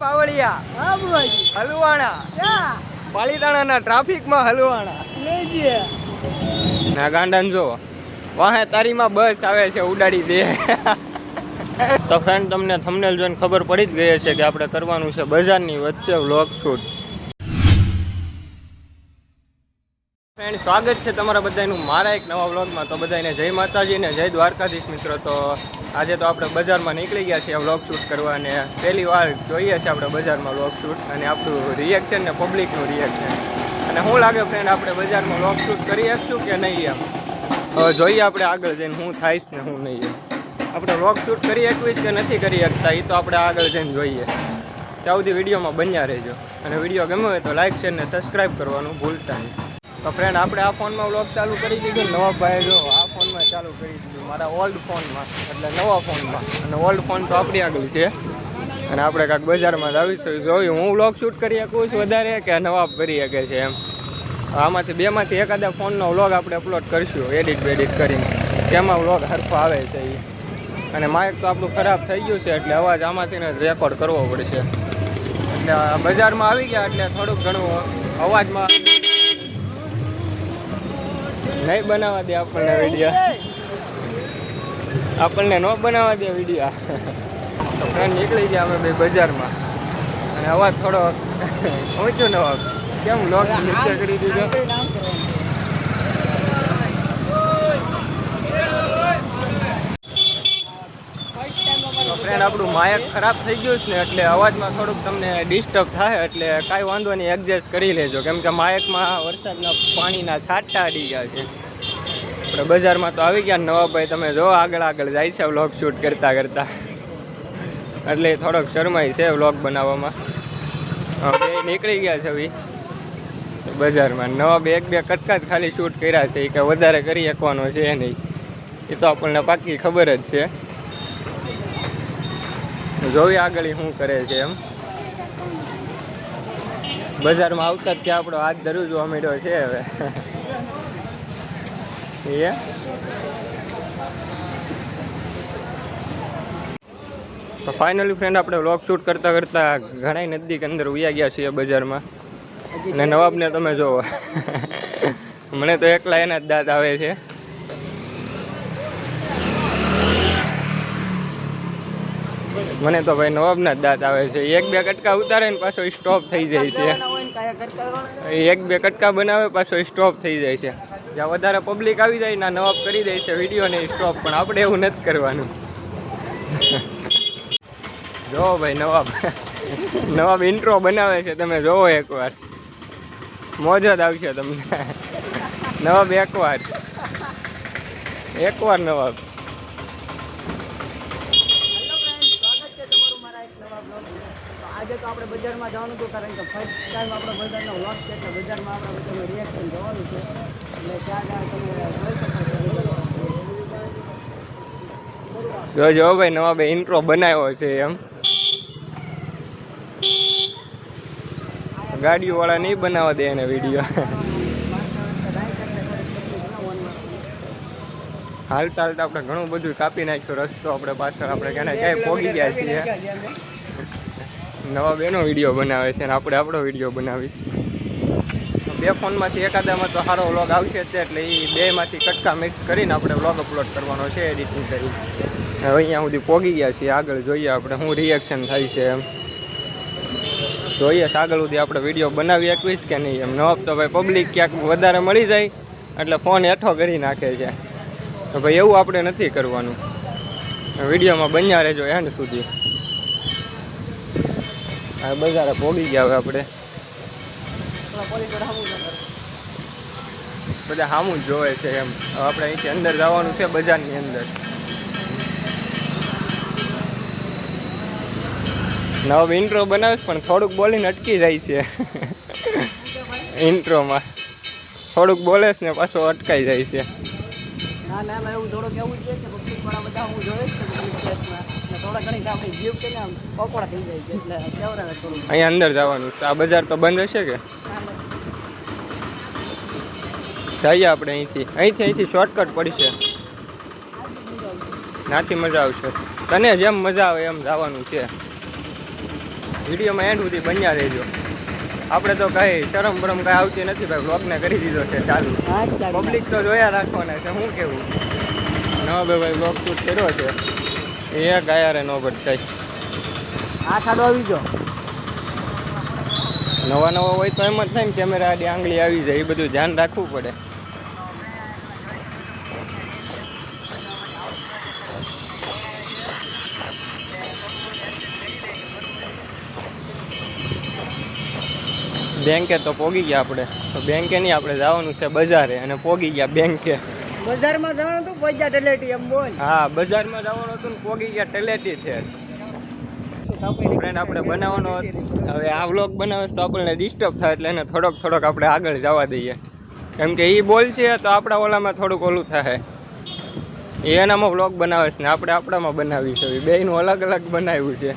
પાવળિયા હા બુવાજી હલવાણા ક્યાં પાલીતાણાના ટ્રાફિકમાં હલવાણા. લેજે. ના ગાંડાને જો. વાહે તારીમાં બસ આવે છે ઉડાડી દે. તો ફ્રેન્ડ તમને થંબનેલ જોઈને ખબર પડી જ ગઈ છે કે આપણે કરવાનું છે બજારની વચ્ચે વ્લોગ શૂટ ફ્રેન્ડ, સ્વાગત છે તમારા બધાનું મારા એક નવા વ્લોગમાં. તો બધાને જય માતાજી ને જય દ્વારકાધીશ મિત્રો. તો આજે તો આપણે બજારમાં નીકળી ગયા છીએ વ્લોગ શૂટ કરવા અને પહેલી વાર જોઈએ છીએ આપણે બજારમાં વ્લોગ શૂટ અને આપણું રિએક્શન ને પબ્લિકનું રિએક્શન અને શું લાગે ફ્રેન્ડ આપણે બજારમાં વ્લોગ શૂટ કરી શકશું કે નહીં એમ? જોઈએ આપણે આગળ જઈને હું થાઈશ ને હું નહીં આપણે વ્લોગ શૂટ કરી શકીશ કે નથી કરી શકતા એ તો આપણે આગળ જઈને જોઈએ. ત્યાં સુધી વિડીયોમાં બન્યા રહેજો. અને વીડિયો ગમ્યો હોય તો લાઇક શેર ને સબસ્ક્રાઈબ કરવાનું ભૂલતા નહીં. તો ફ્રેન્ડ આપણે આ ફોનમાં વ્લોગ ચાલુ કરી દીધું નવા ભાઈ જો, આ ફોનમાં ચાલુ કરી દીધું. મારા ઓલ્ડ ફોનમાં, એટલે નવા ફોનમાં. અને ઓલ્ડ ફોન તો આપણી આગળ છે. અને આપણે કાંઈક બજારમાં જ આવીશું. જોયું, હું વ્લોગ શૂટ કરી શકું છું વધારે કે નવાબ કરી શકે છે એમ? આમાંથી બેમાંથી એકાદા ફોનનો વ્લોગ આપણે અપલોડ કરીશું એડિટ બેડિટ કરીને. તેમાં વ્લોગ હરખો આવે છે એ અને માઇક તો આપણું ખરાબ થઈ ગયું છે, એટલે અવાજ આમાંથી રેકોર્ડ કરવો પડશે. એટલે બજારમાં આવી ગયા, એટલે થોડુંક ઘણું અવાજમાં નહીં બનાવવા દે આપણને વીડિયો આપણને ન બનાવવા દે વીડિયો તો ફ્રેન્ડ નીકળી ગયા અમે બે બજારમાં. અને અવાજ થોડો ઊંચો નવો કેમ લોક નીચે કરી દીધો? તો આપણું માયક ખરાબ થઈ ગયું છે ને એટલે અવાજમાં થોડુંક તમને ડિસ્ટર્બ થાય, એટલે કાંઈ વાંધો નહીં એડજસ્ટ કરી લેજો. કેમ કે માયકમાં વરસાદના પાણીના છાંટા અડી ગયા છે. આપણે બજારમાં તો આવી ગયા નવાભાઈ તમે જો આગળ આગળ જાય છે વ્લોગ શૂટ કરતા કરતા. એટલે થોડોક શરમાય છે વ્લોગ બનાવવામાં. હવે બે નીકળી ગયા છે ભાઈ બજારમાં નવા બે એક બે કટકા જ ખાલી શૂટ કર્યા છે. એ કે વધારે કરી શકવાનો છે નહીં. એ તો આપણને પાકી ખબર જ છે. જોઈએ આગળ શું કરે છે એમ. બજારમાં આવતા જ ત્યાં આપણો હાથ ધરું જોવા મળ્યો છે હવે. એ તો ફાઇનલી ફ્રેન્ડ આપણે વ્લોગ શૂટ કરતા કરતા ઘણા નજીક અંદર ઉયા ગયા છીએ બજારમાં. અને નવાબને તમે જોવો. મને તો એકલા એના જ દાંત આવે છે. મને તો ભાઈ નવાબના જ દાંત આવે છે. એક બે કટકા ઉતારે ને પાછો સ્ટોપ થઈ જાય છે. એક બે કટકા બનાવે પાછો સ્ટોપ થઈ જાય છે. જ્યાં વધારે પબ્લિક આવી જાય ના નવાબ કરી દે છે વીડિયો ને સ્ટોપ પણ આપણે એવું નથી કરવાનું. જો ભાઈ નવાબ નવાબ ઇન્ટ્રો બનાવે છે. તમે જોવો એકવાર. મોજ જ આવશે તમને. નવાબ એકવાર. એકવાર નવાબ આજે તો આપણે બજારમાં જવાનું હતું કારણ કે ફર્સ્ટ ટાઈમ આપણે બજારનો લોસ છે એટલે બજારમાં આપણે બધાનું રિએક્શન જવાનું છે. એટલે ત્યાં ત્યાં તમે જોઈ શકો જો જો ભાઈ નવાબે ઇન્ટ્રો બનાવ્યો છે એમ. ગાડીઓવાળા નહીં બનાવવા દે એને વીડિયો હાલતા હાલતા આપણે ઘણું બધું કાપી નાખ્યું રસ્તો આપણે પાછળ આપણે ક્યાંય ક્યાંય પોગી ગયા છીએ. નવા બેનો વીડિયો બનાવે છે અને આપણે આપણો વીડિયો બનાવીશ. બે ફોનમાંથી એકાદામાં તો સારો વ્લોગ આવશે જ એટલે એ બેમાંથી કટકા મિક્સ કરીને આપણે વ્લોગ અપલોડ કરવાનો છે એડિટિંગ કરી. હવે અહીંયા સુધી પોગી ગયા છીએ, આગળ જોઈએ આપણે શું રિએક્શન થાય છે એમ. જોઈએ આગળ સુધી આપણે વીડિયો બનાવી શકીશ કે નહીં એમ. નવાબ તો ભાઈ પબ્લિક ક્યાંક વધારે મળી જાય, એટલે ફોન હેઠો કરી નાખે છે. તો ભાઈ એવું આપણે નથી કરવાનું. વિડીયોમાં બન્યા રહેજો એન્ડ સુધી. આ બજારે પોગી ગયા હવે આપણે. બધા સામું જોવે છે એમ. આપણે અહીંથી અંદર જવાનું છે બજારની અંદર. નવો ઇન્ટ્રો બનાવીશ, પણ થોડુંક બોલીને અટકી જાય છે. ઇન્ટ્રોમાં થોડુંક બોલે છે ને પાછો અટકાઈ જાય છે. ના ના એવું થોડુંક એવું છે કે બધા હું જોઈ અહીંયા અંદર જવાનું છે. આ બજાર તો બંધ હશે કે? જઈએ આપણે અહીંથી. અહીંથી અહીંથી શોર્ટકટ પડશે નાથી મજા આવશે. તને જેમ મજા આવે એમ જવાનું છે. વિડીયોમાં એન્ડ સુધી બન્યા રહેજો. આપણે તો કાંઈ શરમ બરમ કાંઈ આવતી નથી ભાઈ. બ્લોગને કરી દીધો છે ચાલુ. પબ્લિક તો જોયા રાખવાના છે. શું કેવું? ભાઈ ભાઈ બ્લોગ શૂટ કર્યો છે. એ ગયા રે નો ભટકાય આ ખાડો આવી ગયો. નવા નવા હોય તો એમ જ થાય ને કેમેરા આડી આંગળી આવી જાય એ બધું ધ્યાન રાખવું પડે. બેંકે તો પોગી ગયા આપણે. તો બેંકે નહીં આપણે જવાનું છે બજારે અને પોગી ગયા બેંકે. બજારમાં જવાનું તું પૈસા ટેલેટી એમ બોલ. હા, બજારમાં જવાનું હતું ને પોગી ગયા ટેલેટી છે. ફ્રેન્ડ આપણે બનાવવાનો હતો. હવે આ વ્લોગ બનાવે તો આપણને ડિસ્ટર્બ થાય એટલે એને થોડોક થોડોક આપણે આગળ જવા દઈએ. કેમ કે એ બોલ છે તો આપણા ઓલામાં થોડુંક ઓલું થાય. એ એનામાં વ્લોગ બનાવે છે ને આપણે આપણામાં બનાવી છે બેનું અલગ અલગ બનાવ્યું છે.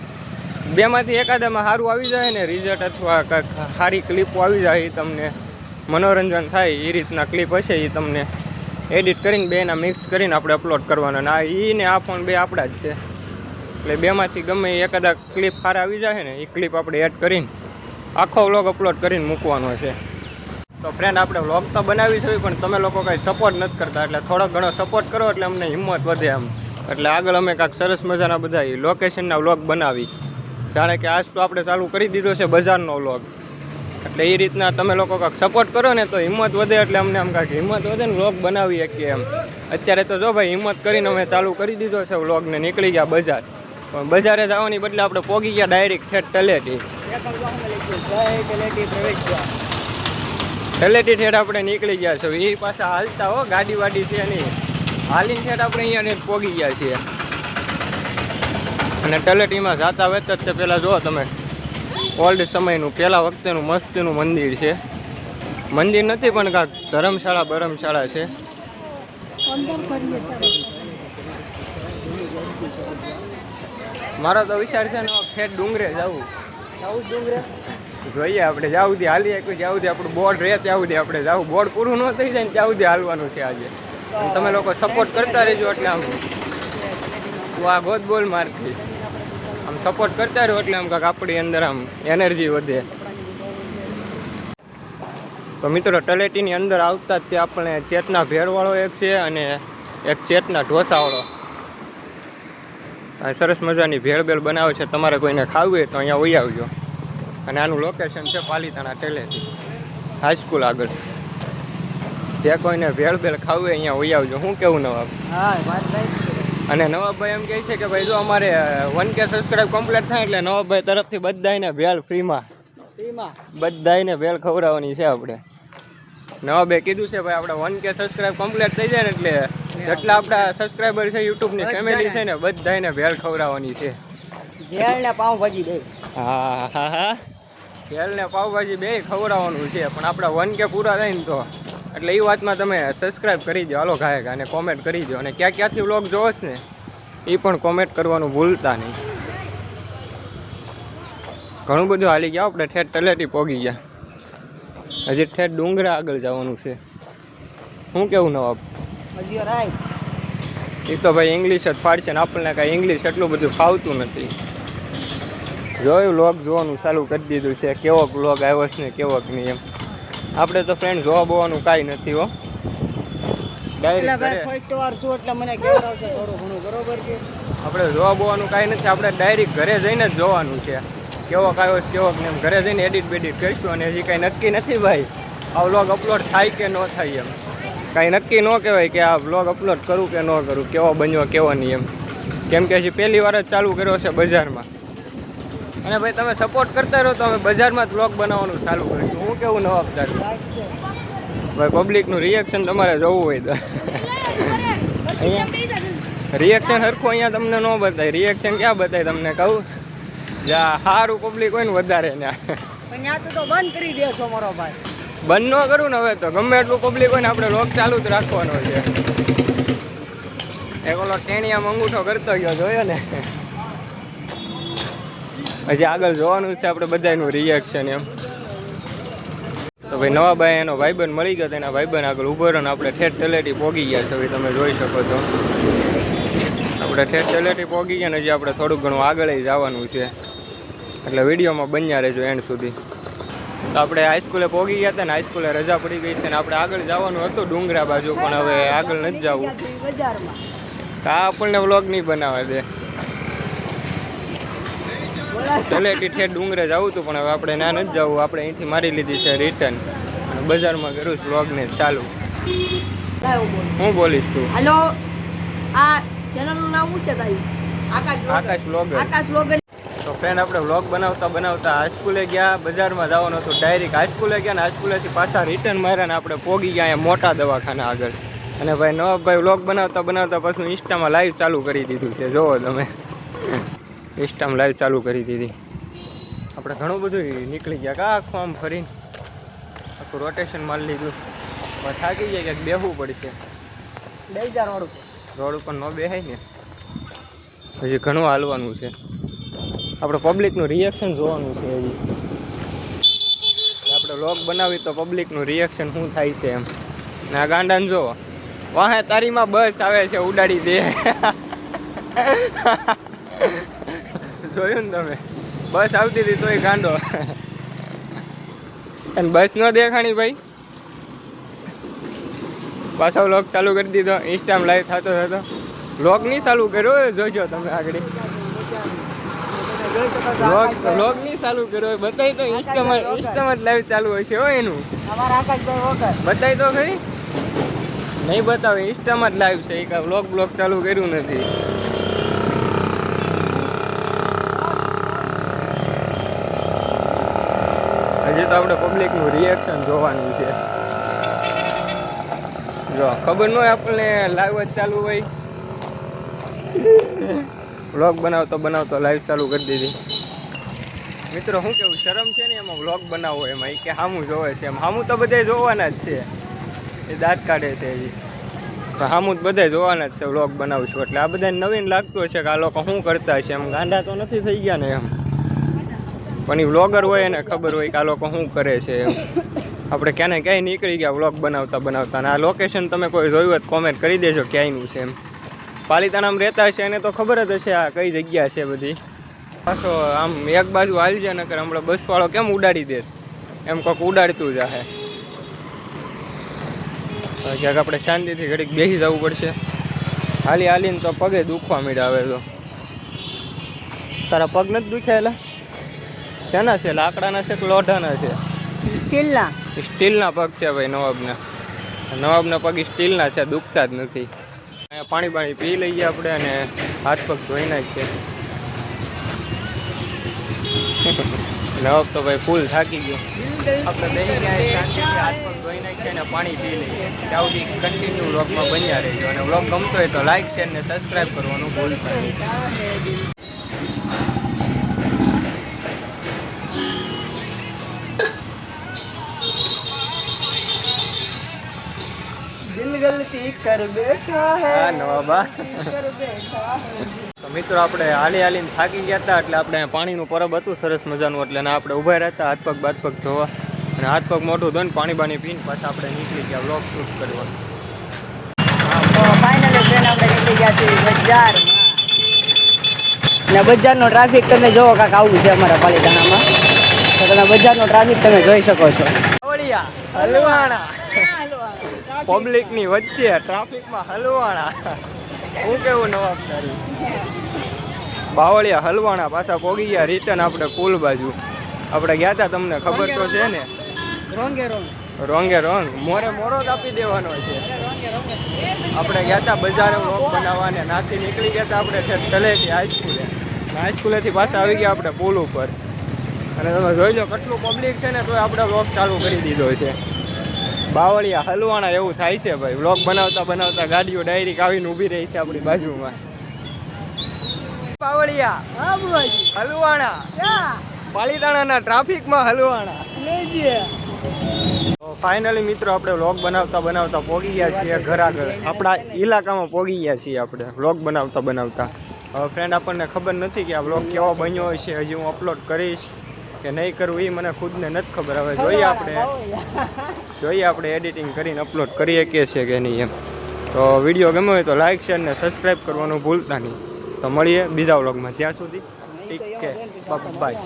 બેમાંથી એકાદામાં સારું આવી જાય ને રિઝલ્ટ અથવા કાંઈક સારી ક્લિપો આવી જાય તમને. મનોરંજન થાય એ રીતના ક્લિપ હશે એ તમને. એડિટ કરીને બેના મિક્સ કરીને આપણે અપલોડ કરવાના. અને આ ઈ ને આ ફોન બે આપણા જ છે. એટલે બેમાંથી ગમે એ એકાદા ક્લિપ સારા આવી જાય ને એ ક્લિપ આપણે એડ કરીને, આખો વ્લોગ અપલોડ કરીને મૂકવાનો છે. તો ફ્રેન્ડ આપણે વ્લોગ તો બનાવી છે, પણ તમે લોકો કાંઈ સપોર્ટ નથી કરતા. એટલે થોડો ઘણો સપોર્ટ કરો, એટલે અમને હિંમત વધે એમ એટલે આગળ અમે કાંઈક સરસ મજાના બધા લોકેશનના વ્લોગ બનાવી. જાણે કે આજ તો આપણે ચાલુ કરી દીધો છે બજારનો વ્લોગ એટલે એ રીતના તમે લોકો કાંક સપોર્ટ કરો ને તો હિંમત વધે એટલે અમને આમ કાંઈક હિંમત વધે ને વ્લોગ બનાવી શકીએ એમ. અત્યારે તો જો ભાઈ હિંમત કરીને અમે ચાલુ કરી દીધો છે વ્લોગને નીકળી ગયા બજાર. પણ બજારે જવાની બદલે આપણે પોગી ગયા ડાયરેક્ટ ઠેઠ તલેટી તલેટી ઠેઠ આપણે નીકળી ગયા છે એ પાછા હાલતા હો, ગાડી વાડી છે નહીં. હાલીને ઠેઠ આપણે અહીંયા પોગી ગયા છીએ. અને ટલેટીમાં જાતા વેત જ છે. પહેલાં જુઓ તમે. ઓલ્ડ સમયનું પહેલાં વખતેનું મસ્તનું મંદિર છે. મંદિર નથી પણ કાંક ધર્મશાળા બરમશાળા છે. મારો તો વિચાર છે ને ફેટ ડુંગરે જવું. ડુંગરે? જોઈએ આપણે જ્યાં સુધી હાલી શકીએ જ્યાં સુધી આપણું બોર્ડ રહે ત્યાં સુધી આપણે જવું. બોર્ડ પૂરું ન થઈ જાય ને ત્યાં સુધી હાલવાનું છે આજે. તમે લોકો સપોર્ટ કરતા રહેજો એટલે આમ. તું આ ગોદ બોલ મારતી સપોર્ટ કરતા રહ્યો એટલે આમ કાંક આપણી અંદર આમ એનર્જી વધે. તો મિત્રો તલેટીની અંદર આવતા જ તે આપણે ચેતના ભેળવાળો એક છે અને એક ચેતના ઢોસાવાળો. સરસ મજાની ભેળ બેળ બનાવે છે. તમારે કોઈને ખાવું હોય તો અહીંયા વહી આવજો. અને આનું લોકેશન છે પાલીતાણા ટેલેથી હાઈસ્કૂલ આગળ. જે કોઈને ભેળ બેળ ખાવું હોય અહીંયા વહી આવજો. શું કેવું નવાબ? હા, વાત. અને નવાબભાઈ એમ કહે છે કે ભાઈ જો અમારે વન કે સબસ્ક્રાઈબ કમ્પ્લીટ થાય એટલે નવાબભાઈ તરફથી બધાને ભેળ ફ્રીમાં. ટીમાં બધાને ભેળ ખવડાવવાની છે આપણે. નવાબે કીધું છે ભાઈ આપણે વન કે સબસ્ક્રાઈબ કમ્પ્લીટ થઈ જાય ને એટલે જેટલા આપણા સબસ્ક્રાઈબર છે યુટ્યુબની ફેમિલી છે ને બધાને ભેળ ખવડાવવાની છે. ભેળ ને પાઉંભાજી દે. હા હા હા. ભેળ ને પાવભાજી બે ખવડાવવાનું છે પણ આપણા વન કે પૂરા થઈને તો. એટલે એ વાતમાં તમે સબસ્ક્રાઈબ કરી દો હાલો ગાયક અને કોમેન્ટ કરી દો અને ક્યાં ક્યાંથી વ્લોગ જોવોશ ને એ પણ કોમેન્ટ કરવાનું ભૂલતા નહીં. ઘણું બધું હાલી ગયા આપણે ઠેઠ તલેટી પોગી ગયા. હજી ઠેઠ ડુંગરા આગળ જવાનું છે. શું કેવું નવાબ? હજી રાઈટ એ તો ભાઈ ઇંગ્લિશ જ ફાડશે ને આપણને કાંઈ ઇંગ્લિશ એટલું બધું ફાવતું નથી. જોયું વ્લોગ જોવાનું ચાલુ કરી દીધું છે. કેવો વ્લોગ આવ્યો છે ને કેવોક નહીં એમ. આપણે તો ફ્રેન્ડ જોવા બોવાનું કાંઈ નથી હો. આપણે જોવા બોવાનું કાંઈ નથી આપણે ડાયરેક્ટ ઘરે જઈને જ જોવાનું છે. કેવો આવ્યો છે કેવોક નહીં એમ. ઘરે જઈને એડિટ બેડિટ કરીશું અને હજી કાંઈ નક્કી નથી ભાઈ. આ વ્લોગ અપલોડ થાય કે ન થાય એમ. કાંઈ નક્કી ન કહેવાય કે આ વ્લોગ અપલોડ કરું કે ન કરું કેવો બન્યો કેવો નહીં એમ. કેમ કે હજી પહેલી વાર જ ચાલુ કર્યો છે બજારમાં. અને ભાઈ તમે સપોર્ટ કરતા રહો તો અમે બજારમાં જ વ્લોગ બનાવવાનું ચાલુ કરીશું. હું કેવું નવાબ તાર ભાઈ પબ્લિકનું રિએક્શન તમારે જોવું હોય તો. રિએક્શન સરખું અહીંયા તમને ન બતાય. રિએક્શન ક્યાં બતાય તમને કહું? જ્યાં સારું પબ્લિક હોય ને વધારે ને તો બંધ કરી દે છો મારો ભાઈ. બંધ ન કરું ને હવે તો. ગમે એટલું પબ્લિક હોય ને આપણે લોક ચાલુ જ રાખવાનો છે. એક ઓલો ટેણિયા અંગૂઠો કરતો ગયો જોયો ને? હજી આગળ જોવાનું છે આપણે બધાનું રિએક્શન એમ. તો ભાઈ નવા ભાઈ એનો ભાઈબંધ મળી ગયો એના ભાઈબંધ આગળ ઊભો રહ્યો આપણે ઠેઠ તલેટી પોગી ગયા છે હવે તમે જોઈ શકો છો. આપણે ઠેઠ તલેટી પોગી ગયા ને હજી આપણે થોડું ઘણું આગળ જવાનું છે. એટલે વિડીયોમાં બન્યા રહેજો એન્ડ સુધી. તો આપણે હાઈસ્કૂલે પહોંચી ગયા હતા ને હાઈસ્કૂલે રજા પડી ગઈ છે ને આપણે આગળ જવાનું હતું ડુંગરા બાજુ પણ હવે આગળ નથી જવું. તો આ આપણને વ્લોગ નહીં બનાવે દે તલેટી ઠેર ડુંગરે જવું હતું પણ હવે આપણે ના નથી જવું. આપણે અહીંથી મારી લીધી છે રિટર્ન અને બજારમાં કરું છું વ્લોગને ચાલુ. હું બોલીશ તું? હેલો આ ચેનલનું નામ શું છે ભાઈ આકાશ આકાશ આકાશ લોગન તો ફ્રેન્ડ આપણે વ્લોગ બનાવતા બનાવતા હાઈસ્કૂલે ગયા બજારમાં જવાનું હતું. ડાયરેક્ટ હાઈસ્કૂલે ગયા ને હાઈસ્કૂલેથી પાછા રિટર્ન માર્યા ને આપણે પોગી ગયા અહીંયા મોટા દવાખાના આગળ. અને ભાઈ નવાબભાઈ વ્લોગ બનાવતા બનાવતા પાછું ઇન્સ્ટામાં લાઈવ ચાલુ કરી દીધું છે. જોવો તમે. ઇન્સ્ટામાં લાઈવ ચાલુ કરી દીધી. આપણે ઘણું બધું નીકળી ગયા કા આખું આમ ફરીને આખું રોટેશન મારી લીધું. પણ થાકી ગયા ક્યાંક બેહવું પડશે. બેજાર જા રોડ ઉપર. ન બેહાય ને. હજી ઘણું હાલવાનું છે. આપણે પબ્લિકનું રિએક્શન જોવાનું છે હજી. આપણે લોક બનાવી તો પબ્લિકનું રિએક્શન શું થાય છે એમ. ને ગાંડાને જો વાહે તારીમાં બસ આવે છે ઉડાડી દે. જોયું ને તમે? બસ આવતી હતી તોય ગાંડો. અને બસ ન દેખાણી ભાઈ. પાછો લોક ચાલુ કરી દીધો ઇન્સ્ટામ લાઈવ થતો થતો. લોક નહીં ચાલુ કર્યો જોજો તમે આગળ. લોક છો નહીં ચાલુ કર્યો બતાવી તો ઇન્સ્ટામ ઇન્સ્ટામ જ લાઈવ ચાલુ હશે હો એનું. બતાવી તો ખરી નહીં બતાવે ઇન્સ્ટામાં જ લાઈવ છે. એ બ્લોક બ્લોક ચાલુ કર્યું નથી. હજી તો આપણે પબ્લિકનું રિએક્શન જોવાનું છે. જો, ખબર ન હોય આપણને લાઈવ જ ચાલુ હોય. વ્લોગ બનાવતો બનાવતો લાઈવ ચાલુ કરી દીધી. મિત્રો, શું કેવું? શરમ છે ને એમાં વ્લોગ બનાવવો એમાં? એ કે સામું જોવે છે એમ. સામું તો બધે જોવાના જ છે. એ દાંત કાઢે છે હજી. તો સામું જ બધે જોવાના જ છે વ્લોગ બનાવશું. એટલે આ બધાને નવીન લાગતું હશે કે આ લોકો શું કરતા છે એમ. ગાંડા તો નથી થઈ ગયા ને એમ. પણ એ વ્લોગર હોય એને ખબર હોય કે આ લોકો શું કરે છે આપણે ક્યાંને ક્યાંય નીકળી ગયા વ્લોગ બનાવતા બનાવતા. અને આ લોકેશન તમે કોઈ જોયું હોય કોમેન્ટ કરી દેજો ક્યાંયનું છે એમ. પાલિતાણામાં રહેતા હશે એને તો ખબર જ હશે આ કઈ જગ્યા છે બધી. પાછો આમ એક બાજુ હાલજે, નકર હમણાં બસવાળો કેમ ઉડાડી દે? એમ કોઈક ઉડાડતું જ હે હવે ક્યાંક આપણે શાંતિથી ઘડીક બેસી જવું પડશે. હાલી હાલીને તો પગે દુખવા મીડા આવે તો. તારા પગ નથી દુખ્યા શેના છે? લાકડાના છે કે લોઢાના છે? સ્ટીલના. સ્ટીલના પગ છે ભાઈ નવાબના. નવાબના પગ સ્ટીલના છે દુખતા જ નથી. અહીંયા પાણી પાણી પી લઈએ આપણે અને હાથ પગ ધોઈ નાખીએ. નવાબ તો ભાઈ ફૂલ થાકી ગયો. આપણે બેસી ગયા હાથ પગ ધોઈ નાખીએ અને પાણી પી લઈએ. ત્યાં સુધી કન્ટિન્યુ વ્લોગમાં બન્યા રહેજો. અને વ્લોગ ગમતો હોય તો લાઈક શેર ને સબસ્ક્રાઈબ કરવાનું ભૂલતા નહીં. દિલ ગલતી કર બેઠા હે. નવાબા તો મિત્રો આપણે હાલી હાલીને થાકી ગયા હતા એટલે આપણે પાણીનું પરબ હતું સરસ મજાનું એટલે ને આપણે ઊભા રહેતા હાથ પગ બાદ પગ ધોવા. અને હાથ પગ મોઢું ધોઈને પાણી બાણી પીને પાછા આપણે નીકળી ગયા વ્લોગ શૂટ કરવા. તો ફાઇનલી ટ્રેન આપણે નીકળી ગયા છીએ બજારમાં. ને બજારનો ટ્રાફિક તમે જોવો કાંક આવું છે અમારા પાલિતાણામાં. તો તમે બજારનો ટ્રાફિક તમે જોઈ શકો છો. હલવાણા. પબ્લિકની વચ્ચે ટ્રાફિકમાં હલવાણા. હું કેવું નવાબ તારી? બાવળિયા હલવાણા પાછા પોગી ગયા રિટર્ન આપણે પુલ બાજુ. આપણે ગયા હતા તમને ખબર તો છે ને? રોંગે રોંગ. રોંગે રોંગ. મોરે મોરો જ આપી દેવાનો છે. આપણે ગયા હતા બજારે વ્લોગ બનાવવા ને નાથી નીકળી ગયા હતા આપણે છે તલેટી હાઈસ્કૂલે હાઈસ્કૂલેથી પાછા આવી ગયા આપણે પુલ ઉપર. અને તમે જોઈ લો કેટલું પબ્લિક છે ને તોય આપણે વ્લોગ ચાલુ કરી દીધો છે. બાવળિયા હલવાણા એવું થાય છે ભાઈ. વ્લોગ બનાવતા બનાવતા ગાડીઓ ડાયરેક્ટ આવીને ઊભી રહી છે આપણી બાજુમાં. બાવળિયા હલવાણા. પાલીતાણાના ટ્રાફિકમાં હલવાણા. ફાઇનલી મિત્રો આપણે વ્લોગ બનાવતા બનાવતા પોગી ગયા છીએ ઘર આગળ. આપણા ઇલાકામાં પોગી ગયા છીએ આપણે વ્લોગ બનાવતા બનાવતા. હવે ફ્રેન્ડ આપણને ખબર નથી કે આ વ્લોગ કેવો બન્યો છે હજી હું અપલોડ કરીશ. કે નહીં કરવું એ મને ખુદને નથી ખબર. હવે જોઈએ આપણે. જોઈએ આપણે એડિટિંગ કરીને અપલોડ કરી શકીએ છીએ કે નહીં એમ. તો વીડિયો ગમ્યો હોય તો લાઇક શેર ને સબસ્ક્રાઈબ કરવાનું ભૂલતા નહીં. તો મળીએ બીજા વ્લોગમાં ત્યાં સુધી ઠીક કે બાય.